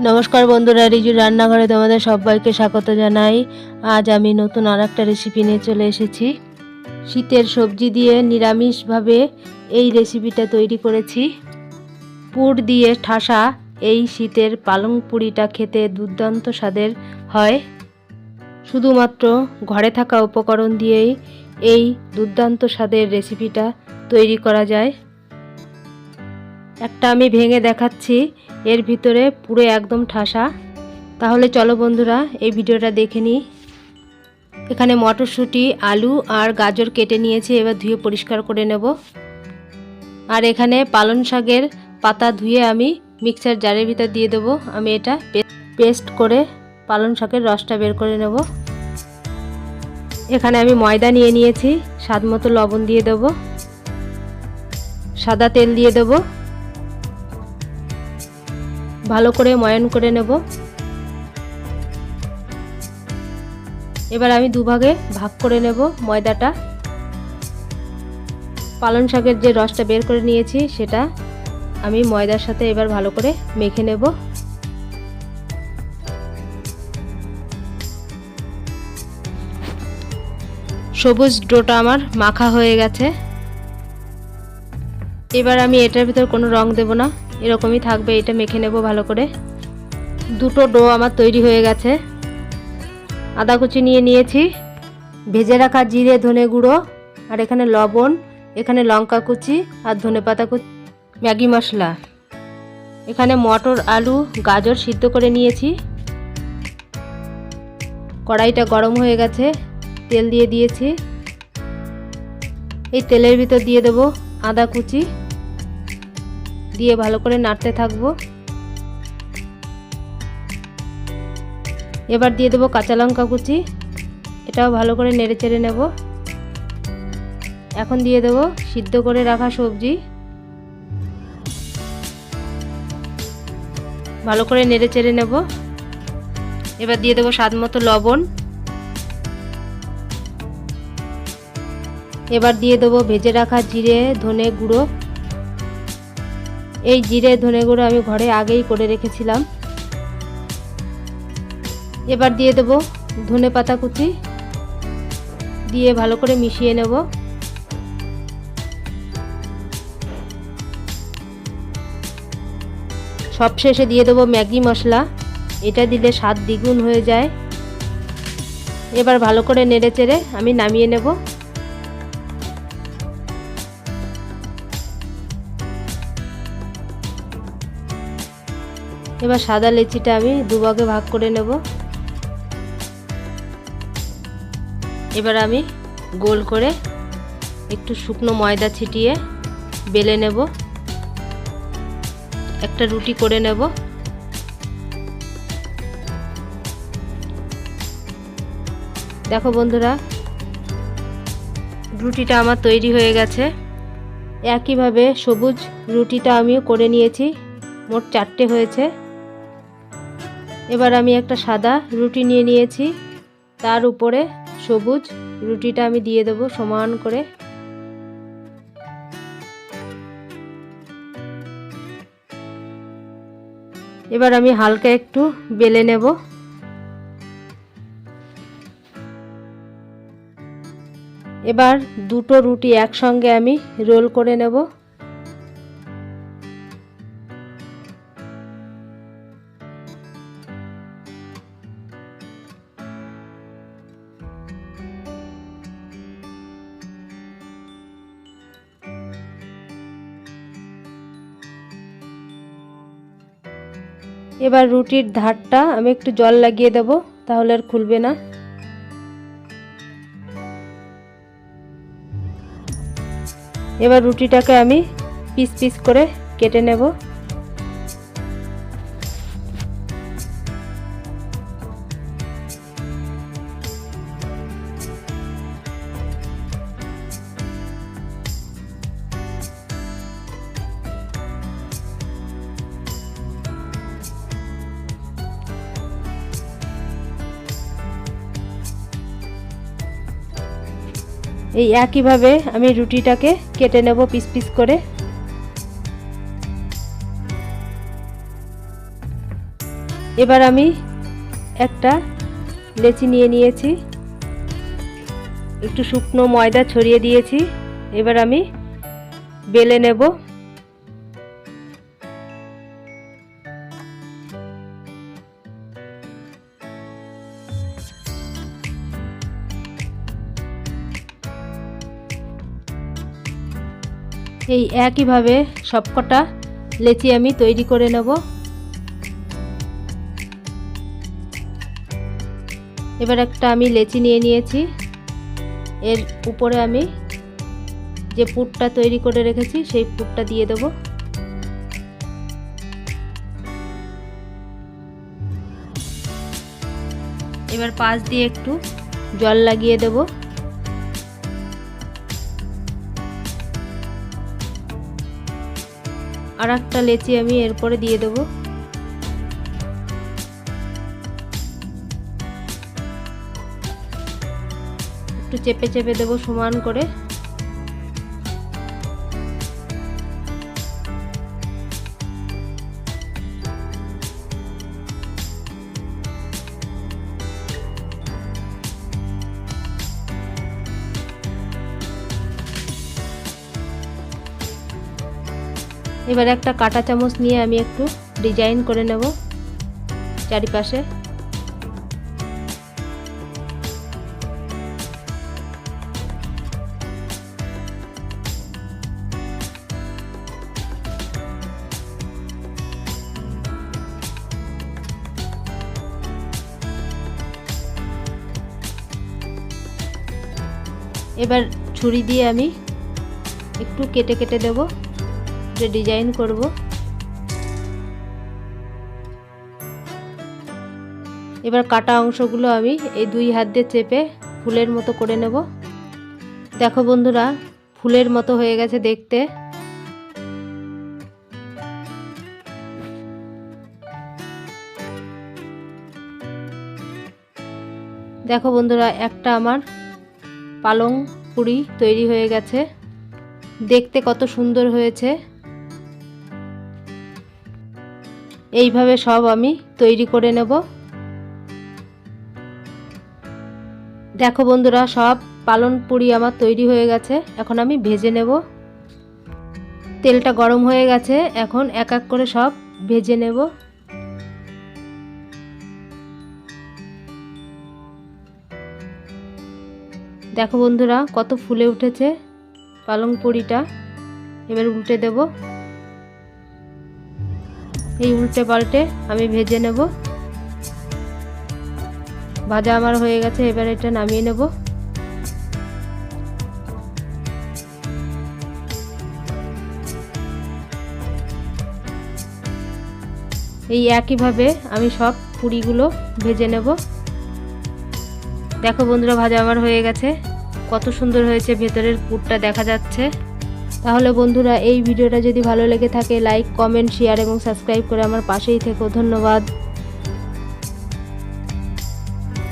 নমস্কার বন্ধুরা রিজু রান্নাঘরে তোমাদের সবাইকে স্বাগত জানাই। আজ আমি নতুন আর একটা রেসিপি নিয়ে চলে এসেছি। শীতের সবজি দিয়ে নিরামিষভাবে এই রেসিপিটা তৈরি করেছি। পুর দিয়ে ঠাসা এই শীতের পালং পুরিটা খেতে দুর্দান্ত স্বাদের হয়। শুধুমাত্র ঘরে থাকা উপকরণ দিয়েই এই দুর্দান্ত স্বাদের রেসিপিটা তৈরি করা যায়। একটা আমি ভেঙে দেখাচ্ছি। এর ভিতরে পুরো একদম ঠাসা। তাহলে চলো বন্ধুরা, এই ভিডিওটা দেখে নিই। এখানে মটরশুঁটি, আলু আর গাজর কেটে নিয়েছি, এবার ধুয়ে পরিষ্কার করে নেব। আর এখানে পালন শাকের পাতা ধুয়ে আমি মিক্সার জারের ভিতর দিয়ে দেবো। আমি এটা পেস্ট করে পালন শাকের রসটা বের করে নেব। এখানে আমি ময়দা নিয়ে নিয়েছি, স্বাদ মতো লবণ দিয়ে দেবো। সাদা তেল দিয়ে দেবো। ভালো করে ময়ান করে নেব। এবার আমি দুভাগে ভাগ করে নেব ময়দাটা। পালং শাকের যে রসটা বের করে নিয়েছি, সেটা আমি ময়দার সাথে এবার ভালো করে মেখে নেব। সবুজ ডোটা আমার মাখা হয়ে গেছে। এবার আমি এটার ভিতর কোনো রং দেব না। এরকমই থাকবে, এটা মেখে নেব ভালো করে। দুটো ডো আমার তৈরি হয়ে গেছে। আদা কুচি নিয়ে নিয়েছি। ভেজে রাখা জিরে, ধনে গুঁড়ো, আর এখানে লবণ, এখানে লঙ্কা কুচি, আর ধনে পাতা কুচি, ম্যাগি মশলা। এখানে মটর, আলু, গাজর সিদ্ধ করে নিয়েছি। কড়াইটা গরম হয়ে গেছে, তেল দিয়ে দিয়েছি। এই তেলের ভিতর দিয়ে দেবো আদা কুচি। দিয়ে ভালো করে নাড়তে থাকব। এবার দিয়ে দেবো কাঁচা লঙ্কা কুচি। এটাও ভালো করে নেড়ে চেড়ে নেব। এখন দিয়ে দেবো সিদ্ধ করে রাখা সবজি। ভালো করে নেড়ে চেড়ে নেব। এবার দিয়ে দেবো স্বাদ মতো লবণ। এবার দিয়ে দেবো ভেজে রাখা জিরে, ধনে গুঁড়ো। এই জিরে ধনে গুঁড়ো আমি ঘরে আগেই করে রেখেছিলাম। এবার দিয়ে দেবো ধনে পাতা কুচি। দিয়ে ভালো করে মিশিয়ে নেব। সব শেষে দিয়ে দেবো ম্যাগি মশলা। এটা দিলে স্বাদ দ্বিগুণ হয়ে যায়। এবার ভালো করে নেড়ে চেড়ে আমি নামিয়ে নেব। এবার সাদা লেচিটা আমি দুভাগে ভাগ করে নেব। এবার আমি গোল করে একটু শুকনো ময়দা ছিটিয়ে বেলে নেব। একটা রুটি করে নেব। দেখো বন্ধুরা, রুটিটা আমার তৈরি হয়ে গেছে। একইভাবে সবুজ রুটিটা আমিও করে নিয়েছি, মোট চারটে হয়েছে। এবার আমি একটা সাদা রুটি নিয়ে নিয়েছি। তার উপরে সবুজ রুটিটা আমি দিয়ে দেবো সমান করে। এবার আমি হালকা একটু বেলে নেব। এবার দুটো রুটি একসঙ্গে আমি রোল করে নেব। এবার রুটির ধারটা আমি একটু জল লাগিয়ে দেব, তাহলে আর খুলবে না। এবার রুটিটাকে আমি পিস পিস করে কেটে নেব। এই একইভাবে আমি রুটিটাকে কেটে নেব পিস পিস করে। এবার আমি একটা লেচি নিয়ে নিয়েছি। একটু শুকনো ময়দা ছড়িয়ে দিয়েছি। এবার আমি বেলে নেব। এই একইভাবে সবকটা লেচি আমি তৈরি করে নেব। এবার একটা আমি লেচি নিয়ে নিয়েছি। এর উপরে আমি যে পুরটা তৈরি করে রেখেছি, সেই পুরটা দিয়ে দেব। এবার পাশ দিয়ে একটু জল লাগিয়ে দেব। আর একটা লেচি আমি এরপরে দিয়ে দেবো। একটু চেপে চেপে দেবো সমান করে। এবার একটা কাটা চামচ নিয়ে আমি একটু ডিজাইন করে নেব চারিপাশে। এবার ছুরি দিয়ে আমি একটু কেটে কেটে দেব। যে ডিজাইন করব। এবার কাটা অংশগুলো আমি এই দুই হাত দিয়ে চেপে ফুলের মতো করে নেব। দেখো বন্ধুরা, ফুলের মতো হয়ে গেছে দেখতে। দেখো বন্ধুরা, একটা আমার পালং পুরি তৈরি হয়ে গেছে। দেখতে কত সুন্দর হয়েছে। এইভাবে সব আমি তৈরি করে নেব। দেখো বন্ধুরা, সব পালন পুরি আমার তৈরি হয়ে গেছে। এখন আমি ভেজে নেব। তেলটা গরম হয়ে গেছে। এখন এক এক করে সব ভেজে নেব। দেখো বন্ধুরা, কত ফুলে উঠেছে পালং পুরিটা। এবার উল্টে দেব। এই উল্টে পাল্টে আমি ভেজে নেব। ভাজা আমার হয়ে গেছে, এবার এটা নামিয়ে নেব। এই একইভাবে আমি সব পুরিগুলো ভেজে নেব। দেখো বন্ধুরা, ভাজা আমার হয়ে গেছে। কত সুন্দর হয়েছে, ভেতরের পুরটা দেখা যাচ্ছে। তাহলে বন্ধুরা, এই ভিডিওটা যদি ভালো লেগে থাকে লাইক কমেন্ট শেয়ার এবং সাবস্ক্রাইব করে আমার পাশেই থেকো। ধন্যবাদ।